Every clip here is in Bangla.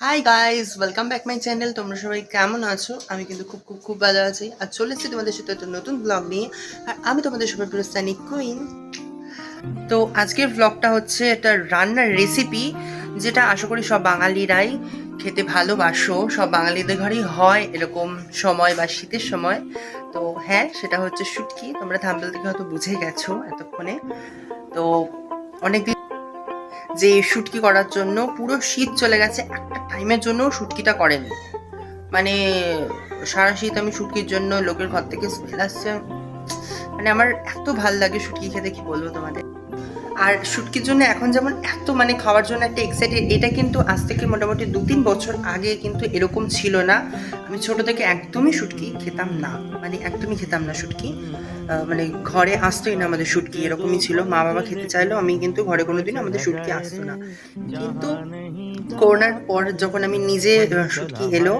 Hi guys welcome back my channel তোমরা সবাই কেমন আছো? আমি কিন্তু খুব খুব খুব ভালো আছি। আর চলে এসেছি তোমাদের সাথে একটা নতুন ব্লগ নিয়ে। আর আমি তোমাদের সবাই পুরস্তানি কুইন তো আজকের ব্লগটা হচ্ছে একটা রান্নার রেসিপি যেটা আশা করি সব বাঙালিরাই খেতে ভালোবাসো। সব বাঙালিদের ঘরেই হয় এরকম সময় বা শীতের সময়। তো হ্যাঁ সেটা হচ্ছে শুটকি। তোমরা থাম্বেল থেকে হয়তো বুঝে গেছো এতক্ষণে। তো অনেকদিন যে শুটকি করার জন্য পুরো শীত চলে গেছে, একটা টাইমের জন্য শুটকিটা করেন। মানে সারা শীত আমি শুটকির জন্য লোকের ঘর থেকে স্মেল আসছে। মানে আমার এত ভালো লাগে শুটকি খেতে, কি বলব তোমাদের? আর শুটকির জন্য এখন যেমন এত মানে খাওয়ার জন্য একটা এক্সাইটেড এটা কিন্তু আজ থেকে মোটামুটি দু তিন বছর আগে কিন্তু এরকম ছিল না। আমি ছোট থেকে একদমই শুটকি খেতাম না মানে একদমই খেতাম না শুটকি। মানে ঘরে আসতোই না আমাদের শুটকি, এরকমই ছিল। মা বাবা খেতে চাইলেও আমি কিন্তু ঘরে কোনোদিন আমাদের শুটকি আসতো না। কিন্তু করোনার পর যখন আমি নিজে শুটকি এলো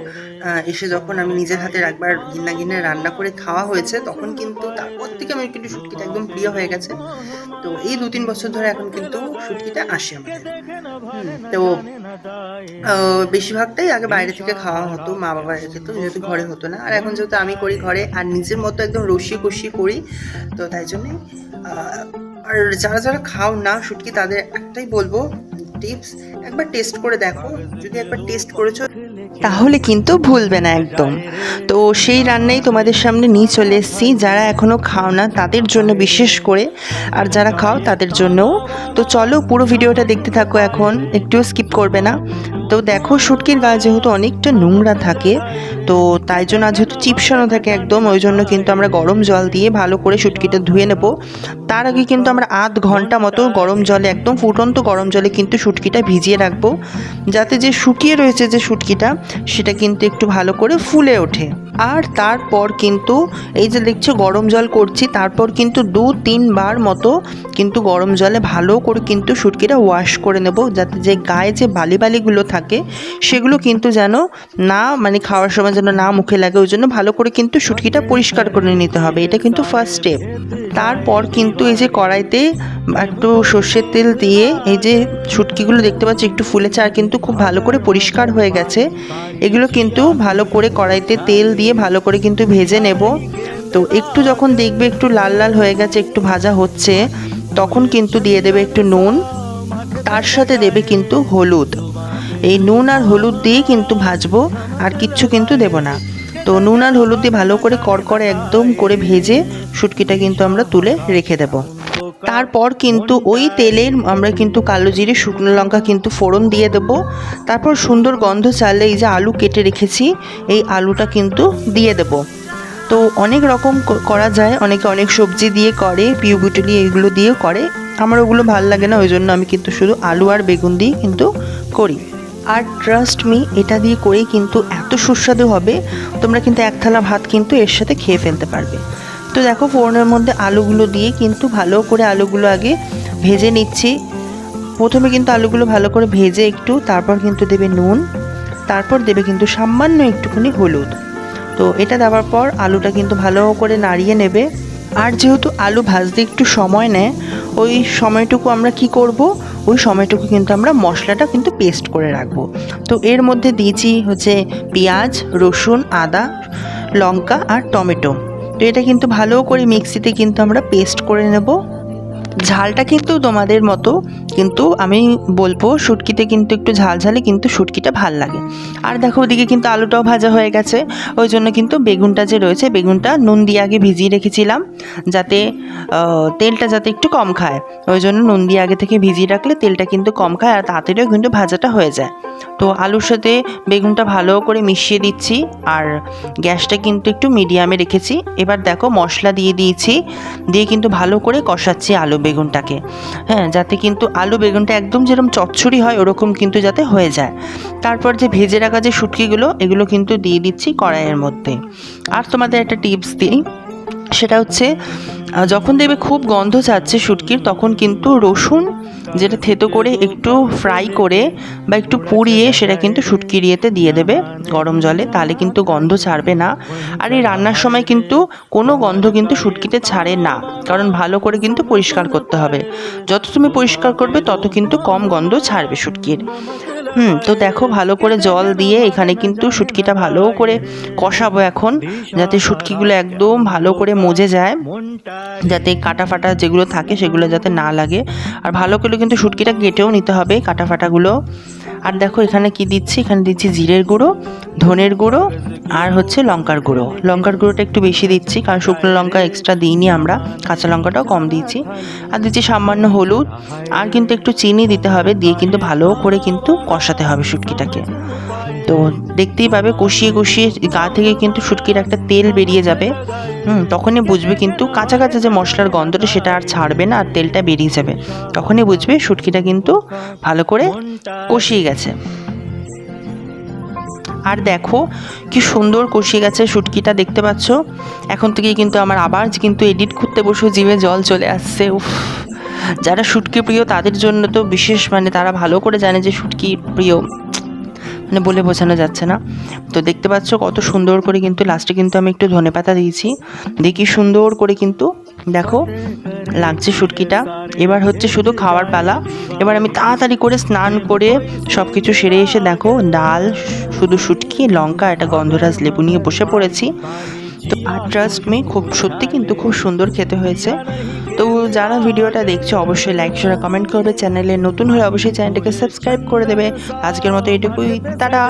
এসে যখন আমি নিজের হাতে একবার গিন্না গিন্না রান্না করে খাওয়া হয়েছে, তখন কিন্তু তারপর থেকে আমার কিন্তু শুটকিটা একদম প্রিয় হয়ে গেছে। তো এই দু তিন বছর ধরে এখন কিন্তু শুটকিটা আসে আমাদের। তো বেশিরভাগটাই আগে বাইরে থেকে খাওয়া হতো মা বাবা খেত যেহেতু ঘরে হতো না। আর এখন যেহেতু আমি করি ঘরে আর নিজের মতো একদম রসিয়ে কষি করি তো তাই জন্যে আর যারা যারা খাও না শুটকি তাদের একটাই বলব টিপস একবার টেস্ট করে দেখো। যদি একবার টেস্ট করেছ তাহলে কিন্তু ভুলবে না একদম। তো সেই রান্নাই তোমাদের সামনে নিয়ে চলে এসেছি। যারা এখনও খাও না, তাদের জন্য বিশেষ করে। আর যারা খাও, তাদের জন্যও। তো চলো পুরো ভিডিওটা দেখতে থাকো এখন। একটুও স্কিপ করবে না। তো দেখো, শুটকির গায়ে যেহেতু অনেকটা নোংরা থাকে, তো তাই জন্য আর যেহেতু চিপসানো থাকে একদম, ওই জন্য কিন্তু আমরা গরম জল দিয়ে ভালো করে শুটকিটা ধুয়ে নেব। তার আগে কিন্তু আমরা আধ ঘণ্টা মতো গরম জলে, একদম ফুটন্ত গরম জলে কিন্তু শুটকিটা ভিজিয়ে রাখব। যাতে যে শুকিয়ে রয়েছে যে শুটকিটা সেটা কিন্তু একটু ভালো করে ফুলে ওঠে। আর তারপর কিন্তু এই যে দেখছ গরম জল করছি, তারপর কিন্তু দু তিনবার মতো কিন্তু গরম জলে ভালো করে কিন্তু শুটকিটা ওয়াশ করে নেব, যাতে যে গায়ে যে বালি বালিগুলো থাকে, সেগুলো কিন্তু যেন না মানে খাওয়ার সময় যেন না মুখে লাগে, ওই জন্য ভালো করে কিন্তু শুটকিটা পরিষ্কার করে নিতে হবে, এটা কিন্তু ফার্স্ট স্টেপ তারপর কিন্তু এই যে কড়াইতে একটু সর্ষের তেল দিয়ে এই যে শুটকিগুলো দেখতে পাচ্ছি, একটু ফুলেছে আর কিন্তু খুব ভালো করে পরিষ্কার হয়ে গেছে। এগুলো কিন্তু ভালো করে কড়াইতে তেল দিয়ে ভালো করে কিন্তু ভেজে নেব। তো একটু যখন দেখবে একটু লাল লাল হয়ে গেছে, একটু ভাজা হচ্ছে, তখন কিন্তু দিয়ে দেবে একটু নুন। তার সাথে দেবে কিন্তু হলুদ। এই নুন আর হলুদ দিয়ে কিন্তু ভাজবো, আর কিচ্ছু কিন্তু দেব না। তো নুন আর হলুদ দিয়ে ভালো করে কড়কড়ে একদম করে ভেজে শুটকিটা কিন্তু আমরা তুলে রেখে দেব। তারপর কিন্তু ওই তেলের আমরা কিন্তু কালো জিরে, শুকনো লঙ্কা কিন্তু ফোড়ন দিয়ে দেব। তারপর সুন্দর গন্ধ চালে এই যে আলু কেটে রেখেছি, এই আলুটা কিন্তু দিয়ে দেব। তো অনেক রকম করা যায়, অনেকে অনেক সবজি দিয়ে করে, পিউ বুটুলি এগুলো দিয়েও করে। আমার ওগুলো ভালো লাগে না, ওই জন্য আমি কিন্তু শুধু আলু আর বেগুন দিয়ে কিন্তু করি। আর ট্রাস্ট মি এটা দিয়ে করেই কিন্তু এত সুস্বাদু হবে, তোমরা কিন্তু এক থালা ভাত কিন্তু এর সাথে খেয়ে ফেলতে পারবে। তো দেখো ফোড়নের মধ্যে আলুগুলো দিয়ে কিন্তু ভালো করে আলুগুলো আগে ভেজে নিচ্ছি। প্রথমে কিন্তু আলুগুলো ভালো করে ভেজে একটু, তারপর কিন্তু দেবে নুন, তারপর দেবে কিন্তু সামান্য একটুখানি হলুদ। তো এটা দেওয়ার পর আলুটা কিন্তু ভালো করে নাড়িয়ে নেবে। আর যেহেতু আলু ভাজতে একটু সময় নেয়, ওই সময়টুকু আমরা কি করব? ওই সময়টুকু কিন্তু আমরা মশলাটা কিন্তু পেস্ট করে রাখব। তো এর মধ্যে দিয়েছি হচ্ছে পেঁয়াজ, রসুন, আদা, লঙ্কা আর টমেটো। তো এটা কিন্তু ভালো করে মিক্সিতে কিন্তু আমরা পেস্ট করে নেব। ঝালটা কিন্তু তোমাদের মতো, কিন্তু আমি বলব শুটকিতে কিন্তু একটু ঝাল ঝালে কিন্তু শুটকিটা ভালো লাগে। আর দেখো ওদিকে কিন্তু আলুটাও ভাজা হয়ে গেছে। ওই জন্য কিন্তু বেগুনটা যে রয়েছে, বেগুনটা নুন দিয়ে আগে ভিজিয়ে রেখেছিলাম যাতে তেলটা যাতে একটু কম খায়। ওই জন্য নুন দিয়ে আগে থেকে ভিজিয়ে রাখলে তেলটা কিন্তু কম খায় আর তাড়াতাড়িও কিন্তু ভাজাটা হয়ে যায়। তো আলুর সাথে বেগুনটা ভালো করে মিশিয়ে দিচ্ছি আর গ্যাসটা কিন্তু একটু মিডিয়ামে রেখেছি। এবার দেখো মশলা দিয়ে দিয়েছি, দিয়ে কিন্তু ভালো করে কষাচ্ছি আলু বেগুনটাকে। হ্যাঁ যাতে কিন্তু আলু বেগুনটা একদম যেরকম চচ্চড়ি হয়, ওরকম কিন্তু যাতে হয়ে যায়। তারপর যে ভেজে রাখা যে শুটকিগুলো, এগুলো কিন্তু দিয়ে দিচ্ছি কড়াইয়ের মধ্যে। আর তোমাদের একটা টিপস দিই, সেটা হচ্ছে যখন দেখবে খুব গন্ধ ছাড়ছে শুটকির, তখন কিন্তু রসুন যেটা থেতো করে একটু ফ্রাই করে বা একটু পুড়িয়ে সেটা কিন্তু শুটকির ইয়েতে দিয়ে দেবে গরম জলে। তাহলে কিন্তু গন্ধ ছাড়বে না। আর এই রান্নার সময় কিন্তু কোনো গন্ধ কিন্তু শুটকিতে ছাড়ে না। কারণ ভালো করে কিন্তু পরিষ্কার করতে হবে। যত তুমি পরিষ্কার করবে, তত কিন্তু কম গন্ধ ছাড়বে শুটকির। হুম, তো দেখো ভালো করে জল দিয়ে এখানে কিন্তু শুটকিটা ভালো করে কষাবো এখন, যাতে শুটকিগুলো একদম ভালো করে মজে যায়, যাতে কাটা ফাটা যেগুলো থাকে সেগুলো যাতে না লাগে। আর ভালো করে কিন্তু শুটকিটা কেটেও নিতে হবে কাটা ফাটাগুলো আর দেখো এখানে কি দিচ্ছি? এখানে দিচ্ছি জিরের গুঁড়ো, ধনের গুঁড়ো আর হচ্ছে লঙ্কার গুঁড়ো। লঙ্কার গুঁড়োটা একটু বেশি দিচ্ছি কারণ শুকনো লঙ্কা এক্সট্রা দিইনি আমরা, কাঁচা লঙ্কাটাও কম দিয়েছি। আর দিচ্ছি সামান্য হলুদ আর কিন্তু একটু চিনি দিতে হবে, দিয়ে কিন্তু ভালো করে কিন্তু কষাতে হবে শুটকিটাকে। তো দেখতেই পাবে, কষিয়ে কষিয়ে গা থেকে কিন্তু শুটকির একটা তেল বেরিয়ে যাবে। হুম, তখনই বুঝবে কিন্তু কাঁচা কাঁচা যে মশলার গন্ধটা সেটা আর ছাড়বে না, আর তেলটা বেরিয়ে যাবে। তখনই বুঝবে শুটকিটা কিন্তু ভালো করে কষিয়ে গেছে। আর দেখো কি সুন্দর কষিয়ে গেছে শুটকিটা, দেখতে পাচ্ছ? এখন থেকেই কিন্তু আমার আবার কিন্তু এডিট করতে বসে জিভে জল চলে আসছে, উফ। যারা শুটকি প্রিয় তাদের জন্য তো বিশেষ মানে তারা ভালো করে জানে যে শুটকি প্রিয়। মানে বলে বোঝানো যাচ্ছে না। তো দেখতে পাচ্ছ কত সুন্দর করে কিন্তু লাস্টে কিন্তু আমি একটু ধনেপাতা দিয়েছি। দেখি সুন্দর করে কিন্তু দেখো লাগছে শুটকিটা। এবার হচ্ছে শুধু খাওয়ার পালা। এবার আমি তাড়াতাড়ি করে স্নান করে সব কিছু সেরে এসে দেখো ডাল, শুধু শুটকি, লঙ্কা, একটা গন্ধরাজ লেবু নিয়ে বসে পড়েছি। তো আর ট্রাস্ট মি খুব সত্যি কিন্তু খুব সুন্দর খেতে হয়েছে। তো যারা ভিডিওটা দেখছ, অবশ্যই লাইক শেয়ার কমেন্ট করবে। চ্যানেলে নতুন হলে অবশ্যই চ্যানেলটাকে সাবস্ক্রাইব করে দেবে। আজকের মতো এটুকুই। তারা।